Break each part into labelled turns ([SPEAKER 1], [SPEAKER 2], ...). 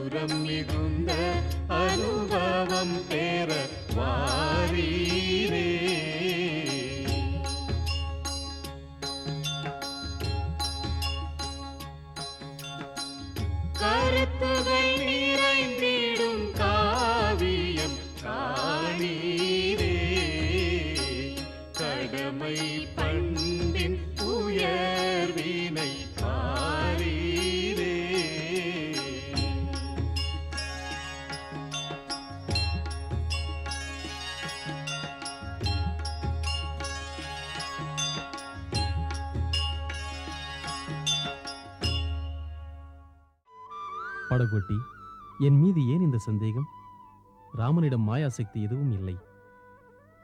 [SPEAKER 1] மதுரம் மிகுந்த அனுபவம் பெற வாரீரே.
[SPEAKER 2] படகோட்டி என் மீது ஏன் இந்த சந்தேகம்? ராமனிடம் மாயாசக்தி எதுவும் இல்லை.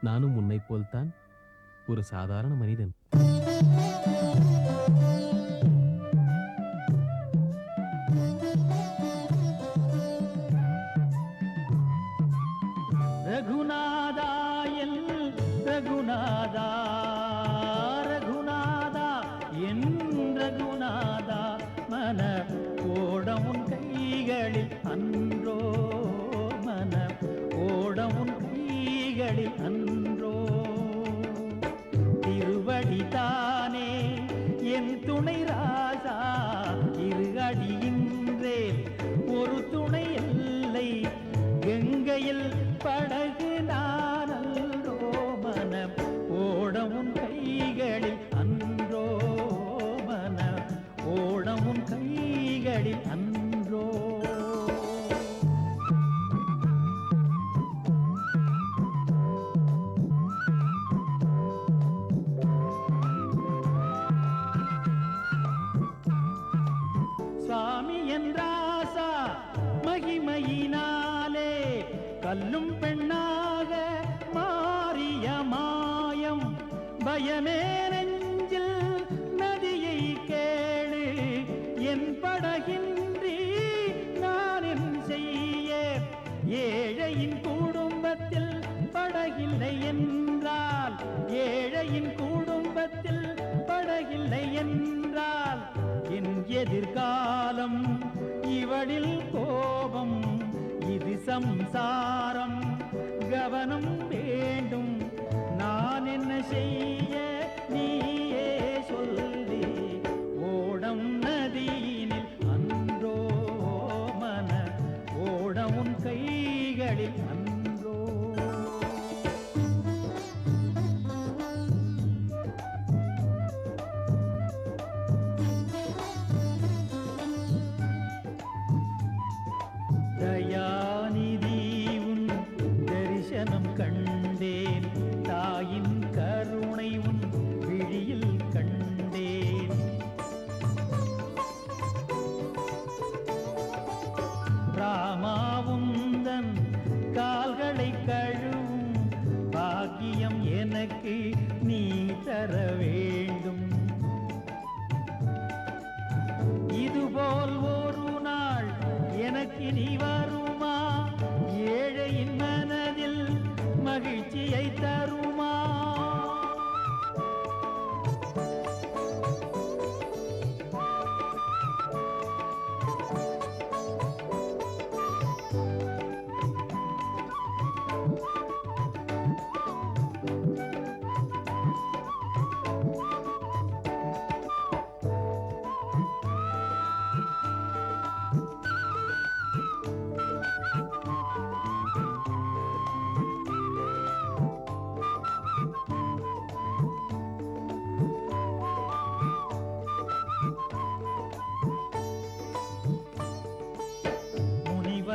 [SPEAKER 2] நானும் உன்னைப் போல்தான் ஒரு சாதாரண மனிதன்.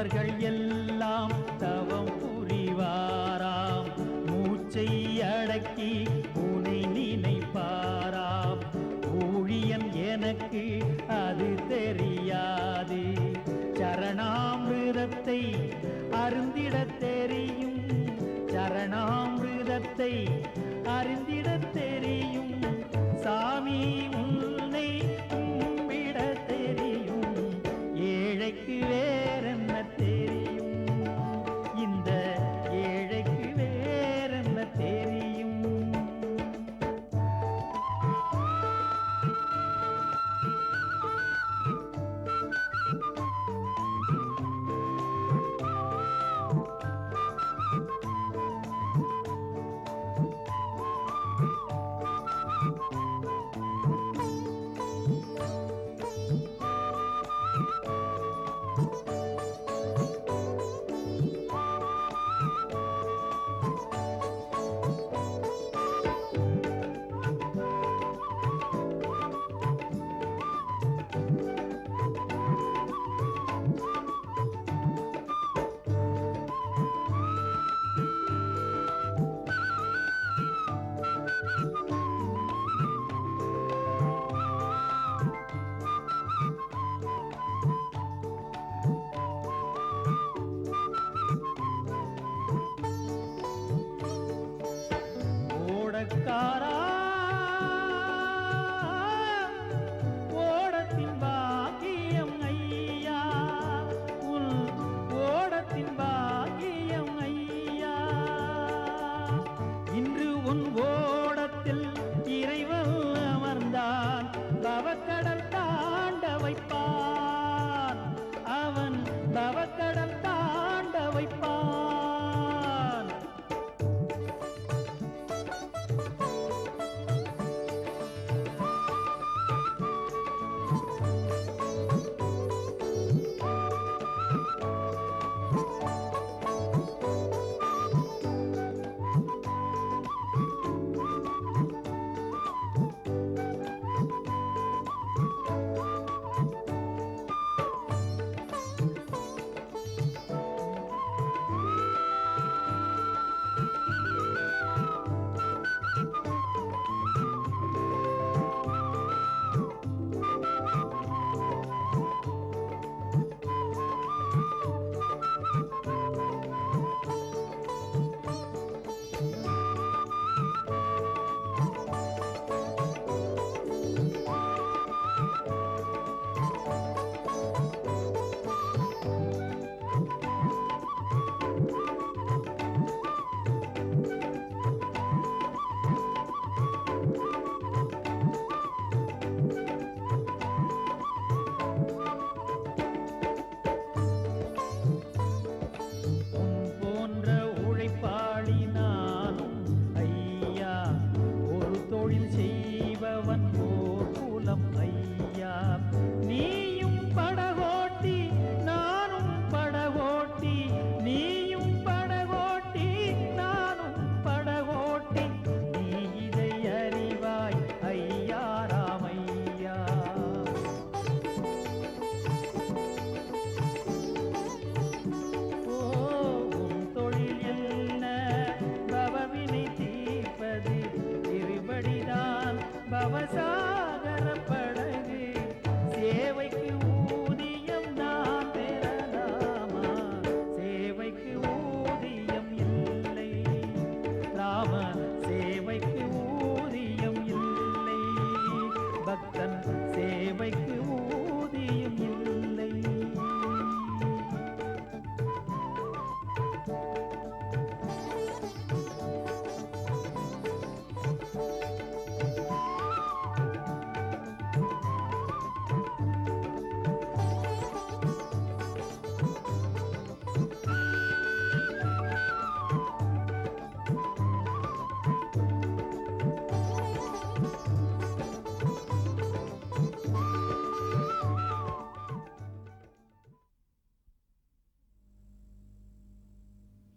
[SPEAKER 2] அவர்கள் எல்லாம் தவம் புரிவாராம். மூச்சை அடக்கி உனை நினைப்பாராம். ஊழியம் எனக்கு அது தெரியாது. சரணாமிரத்தை அருந்திட தெரியும். சரணாமிரத்தை का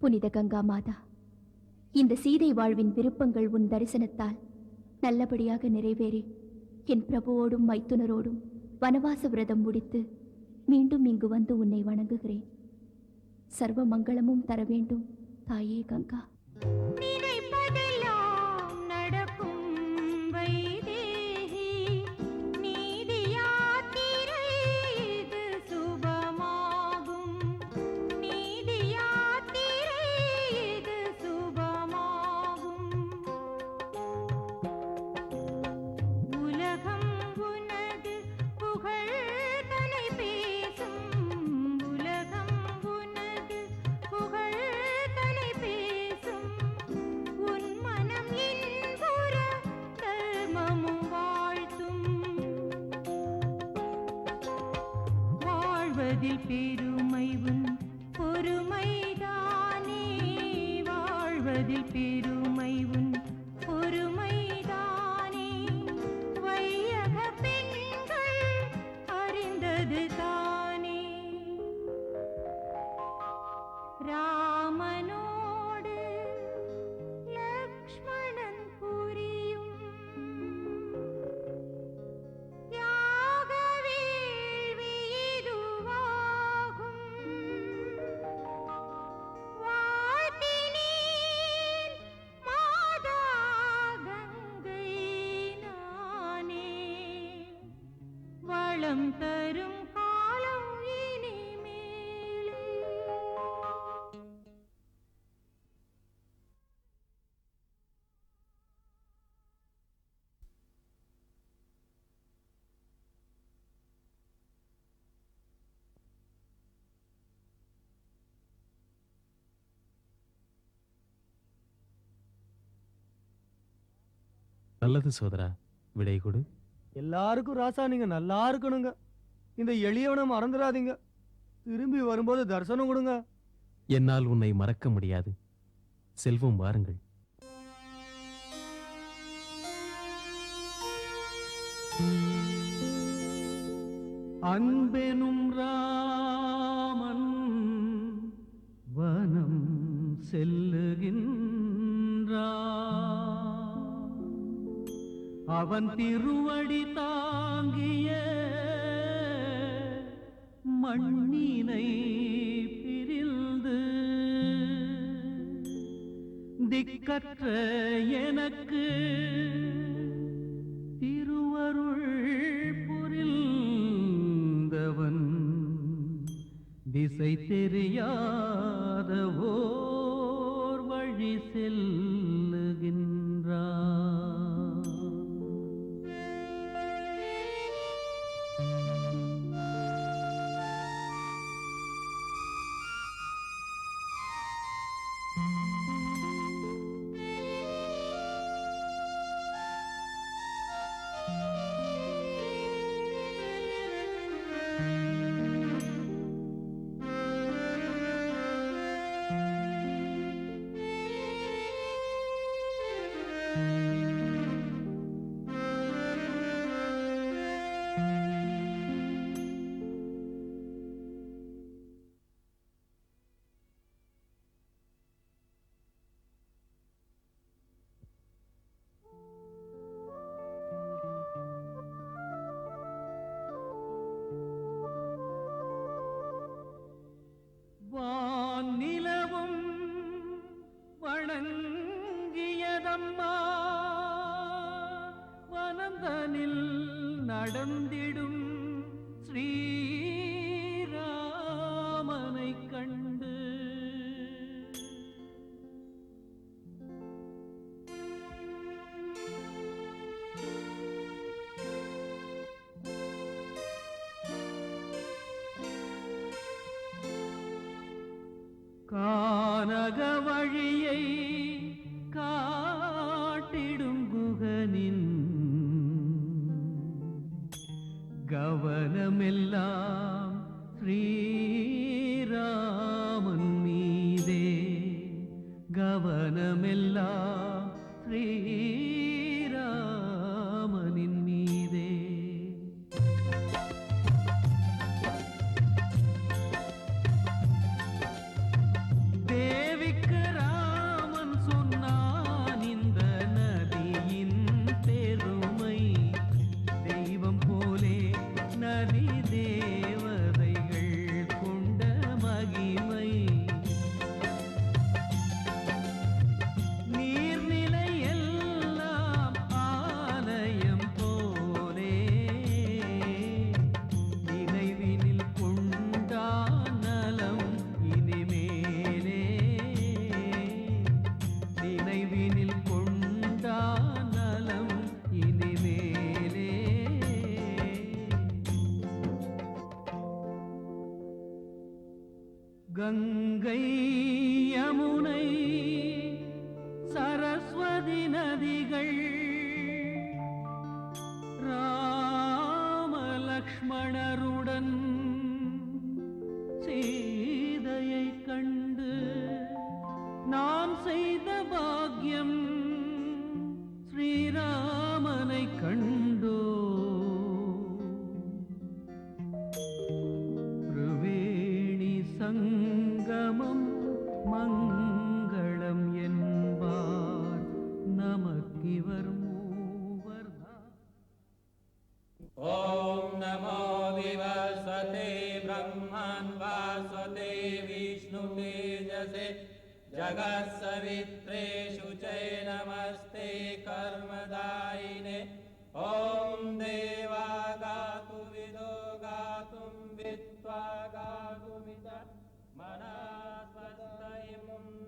[SPEAKER 3] புனித கங்கா மாதா இந்த சீதை வாழ்வின் விருப்பங்கள் உன் தரிசனத்தால் நல்லபடியாக நிறைவேறி என் பிரபுவோடும் மைத்துனரோடும் வனவாச விரதம் முடித்து மீண்டும் இங்கு வந்து உன்னை வணங்குகிறேன். சர்வ மங்களமும் தர வேண்டும் தாயே கங்கா.
[SPEAKER 4] வாழ்வதில் பெருமை
[SPEAKER 2] நல்லது சோதரா. விடை கொடு.
[SPEAKER 5] எல்லாருக்கும் ராசா நீங்க நல்லா இருக்கணுங்க. இந்த எளியவனை மறந்துடாதீங்க. திரும்பி வரும்போது தரிசனம் கொடுங்க.
[SPEAKER 2] என்னால் உன்னை மறக்க முடியாது. செல்வம் வாருங்கள்.
[SPEAKER 6] அன்பெனும் ராமன் வனம் செல்லுகின்றான் அவன் திருவடி தாங்கிய மண்ணினை பிரிந்து திக்கற்ற எனக்கு திருவருள் புரிந்தவன். திசை தெரியாத ஓர் வழி செல்லுகின்றான் கானக வழியை காட்டிடும் குகனின் கவனமெல்லாம் ஸ்ரீராமன் மீதே. கவனமெல்லாம்
[SPEAKER 1] ஸ்ரீ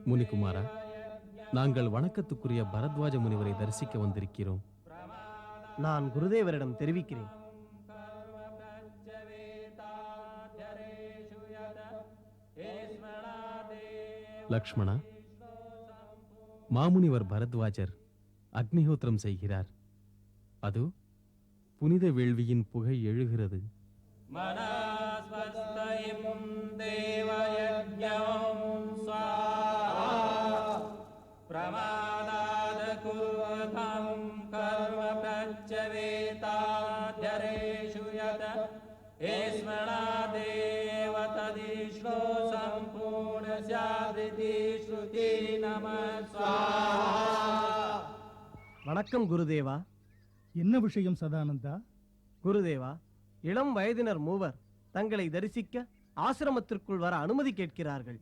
[SPEAKER 7] முனிகுமாரா நாங்கள் வணக்கத்துக்குரிய பரத்வாஜ முனிவரை தரிசிக்க வந்திருக்கிறோம்.
[SPEAKER 5] நான் குருதேவரிடம் தெரிவிக்கிறேன்.
[SPEAKER 7] லக்ஷ்மணா மாமுனிவர் பரத்வாஜர் அக்னிஹோத்திரம் செய்கிறார். அது புனித வேள்வியின் புகை எழுகிறது.
[SPEAKER 1] மனாஸ்வஸ்தயம் தேவயஜ்ஞம் तदिष्णो सम्पूर्ण स्यादिति श्रुति नमः स्वाहा
[SPEAKER 5] வணக்கம் குருதேவா
[SPEAKER 8] என்ன விஷயம் சதானந்தா
[SPEAKER 5] குருதேவா இளம் வயதினர் மூவர் தங்களை தரிசிக்க ஆசிரமத்திற்குள் வர அனுமதி கேட்கிறார்கள்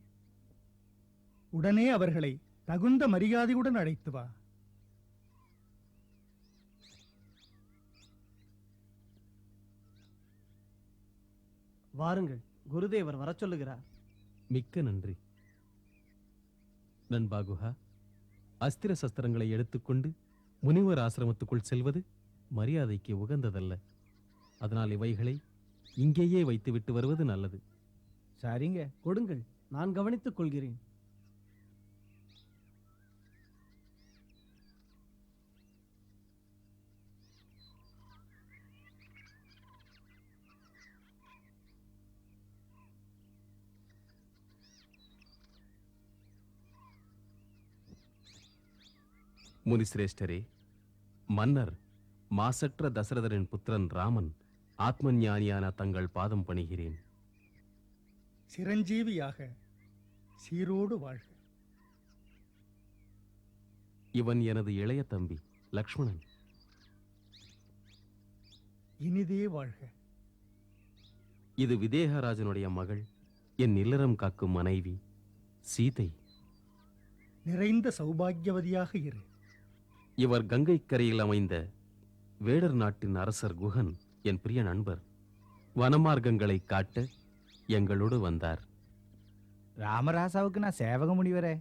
[SPEAKER 8] உடனே அவர்களை தகுந்த மரியாதையுடன் அழைத்து வா
[SPEAKER 5] வாருங்கள் குருதேவர் வரச் சொல்லுகிறார்.
[SPEAKER 7] மிக்க நன்றி. நண்பா குஹா அஸ்திர சஸ்திரங்களை எடுத்துக்கொண்டு முனிவர் ஆசிரமத்துக்குள் செல்வது மரியாதைக்கு உகந்ததல்ல. அதனால் இவைகளை இங்கேயே வைத்துவிட்டு வருவது நல்லது.
[SPEAKER 5] சரிங்க கொடுங்கள். நான் கவனித்துக் கொள்கிறேன்.
[SPEAKER 7] முனிசிரேஷ்டரே மன்னர் மாசற்ற தசரதரின் புத்திரன் ராமன் ஆத்மஞானியான தங்கள் பாதம் பணிகிறேன்.
[SPEAKER 8] சிரஞ்சீவியாக சீரோடு வாழ்க.
[SPEAKER 7] இவன் எனது இளைய தம்பி லக்ஷ்மணன்.
[SPEAKER 8] இனிதே வாழ்க.
[SPEAKER 7] இது விதேகராஜனுடைய மகள் என் இல்லறம் காக்கும் மனைவி சீதை.
[SPEAKER 8] நிறைந்த சௌபாகியவதியாக இரு.
[SPEAKER 7] இவர் கங்கைக் கரையில் அமைந்த வேடர் நாட்டின் அரசர் குகன் என் பிரிய நண்பர். வனமார்க்கங்களை காட்ட எங்களோடு வந்தார்.
[SPEAKER 9] ராமராசாவுக்கு நான் சேவக முனிவரே.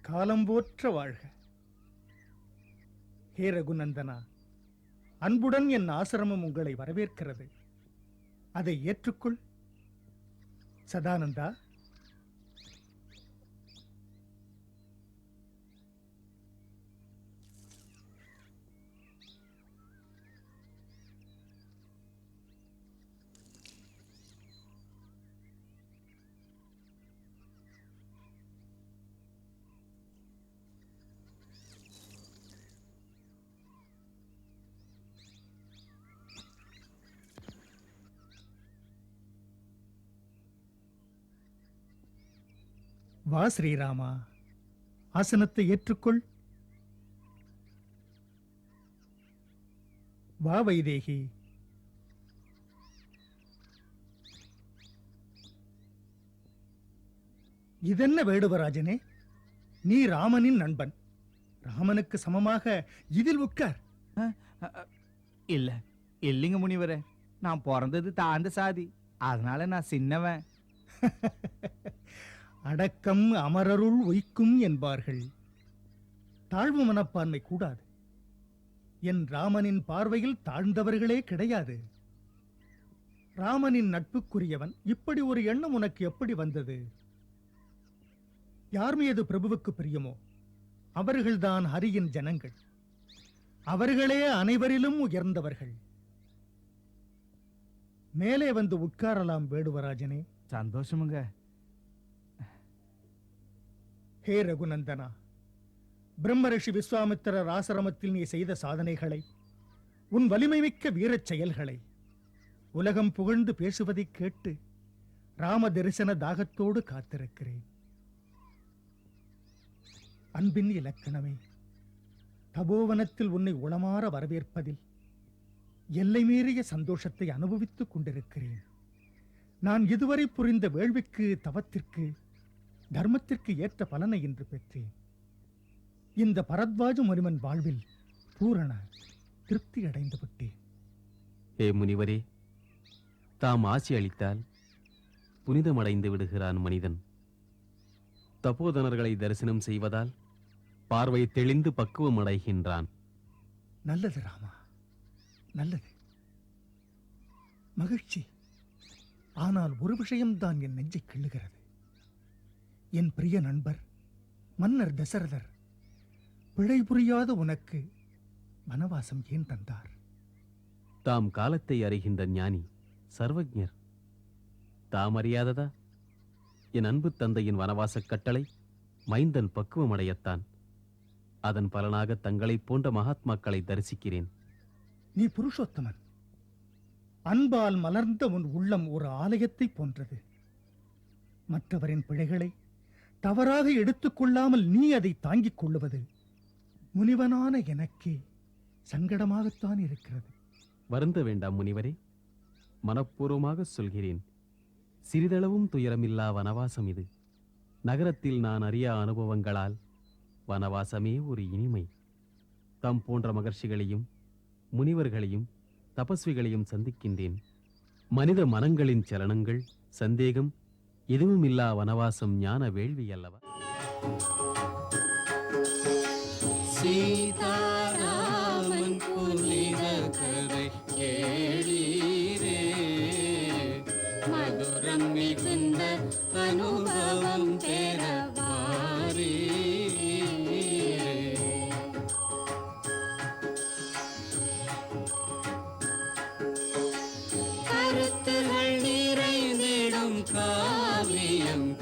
[SPEAKER 8] காலம் போற்ற வாழ்க. ஹே ரகுநந்தனா அன்புடன் என் ஆசிரமம் உங்களை வரவேற்கிறது. அதை ஏற்றுக்கொள். சதானந்தா வா ஸ்ரீராமா. ஆசனத்தை ஏற்றுக்கொள். வா வைதேகி. இதென்ன வேடுவராஜனே நீ ராமனின் நண்பன். ராமனுக்கு சமமாக இதில் உட்கார்.
[SPEAKER 9] இல்ல இல்லைங்க முனிவரே. நான் பிறந்தது தாழ்ந்த சாதி. அதனால நான் சின்னவன்.
[SPEAKER 8] அடக்கம் அமரருள் ஒய்க்கும் என்பார்கள். தாழ்வு மனப்பான்மை கூடாது. என் ராமனின் பார்வையில் தாழ்ந்தவர்களே கிடையாது. ராமனின் நட்புக்குரியவன் இப்படி ஒரு எண்ணம் உனக்கு எப்படி வந்தது? யார் மீது பிரபுவுக்கு பிரியமோ? அவர்கள்தான் ஹரியின் ஜனங்கள். அவர்களே அனைவரிலும் உயர்ந்தவர்கள். மேலே வந்து உட்காரலாம் வேடுவராஜனே.
[SPEAKER 9] சந்தோஷமுங்க.
[SPEAKER 8] ஹே ரகுநந்தனா பிரம்மரிஷி விஸ்வாமித்திரர் ஆசிரமத்தில் நீ செய்த சாதனைகளை உன் வலிமை மிக்க வீரச் செயல்களை உலகம் புகழ்ந்து பேசுவதைக் கேட்டு ராம தரிசன தாகத்தோடு காத்திருக்கிறேன். அன்பின் இலக்கணமே தபோவனத்தில் உன்னை உளமாற வரவேற்பதில் எல்லை மீறிய சந்தோஷத்தை அனுபவித்துக் கொண்டிருக்கிறேன். நான் இதுவரை புரிந்த வேள்விக்கு தவத்திற்கு தர்மத்திற்கு ஏற்ற பலனை இன்று பெற்றேன். இந்த பரத்வாஜ முனிவன் வாழ்வில் பூரண திருப்தி அடைந்து விட்டேன்.
[SPEAKER 7] ஹே முனிவரே தாம் ஆசி அளித்தால் புனிதமடைந்து விடுகிறான் மனிதன். தபோதனர்களை தரிசனம் செய்வதால் பார்வை தெளிந்து பக்குவம் அடைகின்றான்.
[SPEAKER 8] நல்லது ராமா நல்லது. மகிழ்ச்சி. ஆனால் ஒரு விஷயம்தான் என் நெஞ்சை கிள்ளுகிறது. என் பிரிய நண்பர் மன்னர் தசரதர் பிழை புரியாத உனக்கு வனவாசம் ஏன் தந்தார்?
[SPEAKER 7] தாம் காலத்தை அறிகின்ற ஞானி சர்வஜர் தாம் அறியாததா? என் அன்பு தந்தையின் வனவாசக் கட்டளை மைந்தன் பக்குவமடையத்தான். அதன் பலனாக தங்களைப் போன்ற மகாத்மாக்களை தரிசிக்கிறேன்.
[SPEAKER 8] நீ புருஷோத்தமன். அன்பால் மலர்ந்த உன் உள்ளம் ஒரு ஆலயத்தை போன்றது. மற்றவரின் பிழைகளை தவறாக எடுத்துக்கொள்ளாமல் நீ அதை தாங்கிக் கொள்ளுவது முனிவனான எனக்கே சங்கடமாகத்தான் இருக்கிறது.
[SPEAKER 7] வருந்த வேண்டாம் முனிவரே. மனப்பூர்வமாக சொல்கிறேன். சிறிதளவும் துயரமில்லா வனவாசம் இது. நகரத்தில் நான் அறிய அனுபவங்களால் வனவாசமே ஒரு இனிமை. தம் போன்ற மகர்ஷிகளையும் முனிவர்களையும் தபஸ்விகளையும் சந்திக்கின்றேன். மனித மனங்களின் சலனங்கள் சந்தேகம் எதுவும் இல்லா வனவாசம் ஞான வேள்வி அல்லவா?
[SPEAKER 10] சீதாராமன் Miên